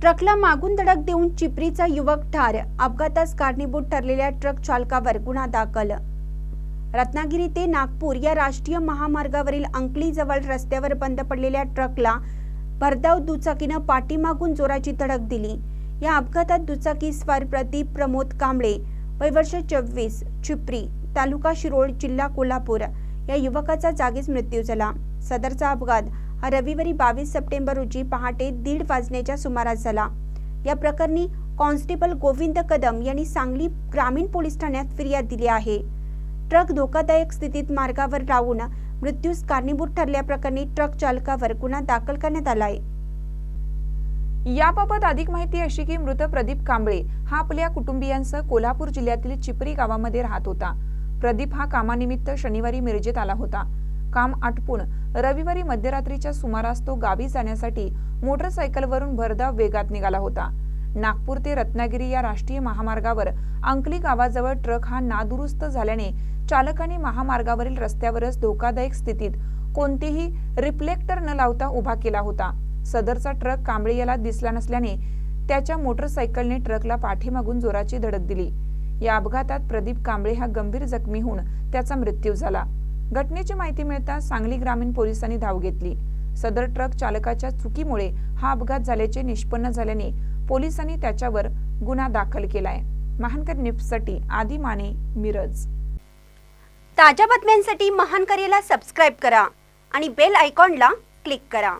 ट्रकला मागून धडक देऊन चिपरीचा युवक ठार अपघातास कारणीभूत ठरलेल्या ट्रक चालकावर गुन्हा दाखल. रत्नागिरी ते नागपूर या राष्ट्रीय महामार्गावरील अंकली जवळ रस्त्यावर बंद पडलेल्या ट्रकला भरधाव दुचाकीनं पाठीमागून जोराची धडक दिली. या अपघातात दुचाकी स्वार प्रदीप प्रमोद कांबळे वय वर्ष चोवीस चिपरी तालुका शिरोळ जिल्हा कोल्हापूर. या युवकाचा जागीच मृत्यू झाला. सदरचा अपघात हा रविवारी बावीस सप्टेंबर रोजी पहाटे दीड वाजण्याच्या सुमारास झाला. या प्रकरणी कॉन्स्टेबल गोविंद कदम यांनी सांगली ग्रामीण पोलीस ठाण्यात फिर्याद दिली आहे. ट्रक धोकादायक स्थितीत मार्गावर राहून मृत्यूस कारणीभूत ठरल्याप्रकरणी ट्रक चालकावर गुन्हा दाखल करण्यात आलाय. याबाबत अधिक माहिती अशी की मृत प्रदीप कांबळे हा आपल्या कुटुंबियांसह कोल्हापूर जिल्ह्यातील चिपरी गावामध्ये राहत होता. प्रदीप हा कामानिमित्त शनिवारी मिरजेत आला होता. काम आटपून रविवारी मध्यरात्रीच्या सुमारास तो गावी जाण्यासाठी मोटरसायकलवरून भरधाव वेगात निघाला होता. नागपूर ते रत्नागिरी या राष्ट्रीय महामार्गावर अंकली गावाजवळ ट्रक हा नादुरुस्त झाल्याने चालकाने महामार्गावरील रस्त्यावरच धोकादायक स्थितीत कोणतेही रिफ्लेक्टर न लावता उभा केला होता. सदरचा ट्रक कांबळे याला दिसला नसल्याने त्याच्या मोटरसायकलने ट्रकला पाठीमागून जोराची धडक दिली. या अपघातात प्रदीप कांबळे हा गंभीर जखमी होऊन त्याचा मृत्यू झाला. घटनेची माहिती मिळताच सांगली ग्रामीण पोलिसांनी धाव घेतली. सदर ट्रक चालकाच्या चुकीमुळे हा अपघात झाल्याचे निष्पन्न झाल्याने पोलिसांनी त्याच्यावर गुन्हा दाखल केलाय. महानकर निफ्टसाठी आदी माने मिरज. ताज्या बातम्यांसाठी महान सबस्क्राईब करा आणि बेल आयकॉनला क्लिक करा.